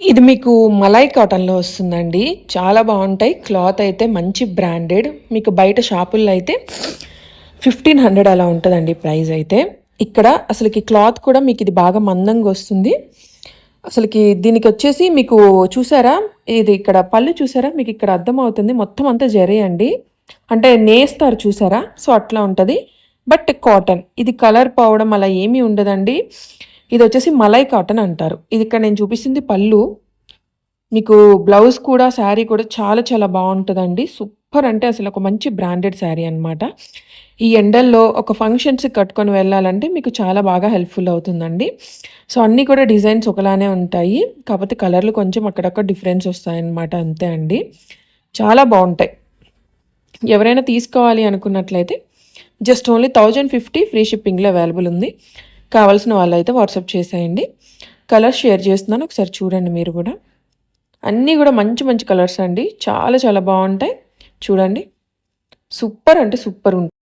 ఇది మీకు మలై కాటన్‌లో వస్తుందండి. చాలా బాగుంటాయి క్లాత్ అయితే మంచి బ్రాండెడ్. మీకు బయట షాపుల్లో అయితే 1500 అలా ఉంటుందండి ప్రైస్ అయితే. ఇక్కడ అసలుకి క్లాత్ కూడా మీకు ఇది బాగా మందంగా వస్తుంది. అసలుకి దీనికి వచ్చేసి మీకు చూసారా? ఇది ఇక్కడ పళ్ళు చూసారా? మీకు ఇక్కడ అర్థమవుతుంది. మొత్తం అంతా జరీ అండి. అంటే నేస్తారు చూసారా? సో, అట్లా ఉంటుంది బట్ కాటన్. ఇది కలర్ పోవడం అలా ఏమీ ఉండదండి. ఇది వచ్చేసి మలై కాటన్ అంటారు. ఇది ఇక్కడ నేను చూపిస్తుంది పళ్ళు. మీకు బ్లౌజ్ కూడా శారీ కూడా చాలా చాలా బాగుంటుందండి సూపర్ అంటే అసలు ఒక మంచి బ్రాండెడ్ శారీ అనమాట. ఈ ఎండల్లో ఒక ఫంక్షన్స్‌కి కట్టుకొని వెళ్ళాలంటే మీకు చాలా బాగా హెల్ప్‌ఫుల్ అవుతుందండి. సో, అన్నీ కూడా డిజైన్స్ ఒకలానే ఉంటాయి. కాకపోతే కలర్‌లు కొంచెం అక్కడక్కడ డిఫరెన్స్ వస్తాయన్నమాట అంతే అండి. చాలా బాగుంటాయి ఎవరైనా తీసుకోవాలి అనుకున్నట్లయితే జస్ట్ ఓన్లీ 1050 ఫ్రీ షిప్పింగ్‌లో అవైలబుల్ ఉంది. కావాల్సిన వాళ్ళైతే వాట్సాప్ చేసేయండి. కలర్స్ షేర్ చేస్తున్నాను. ఒకసారి చూడండి మీరు కూడా అన్నీ కూడా మంచి మంచి కలర్స్ అండి. చాలా చాలా బాగుంటాయి చూడండి. సూపర్ అంటే సూపర్ ఉంటుంది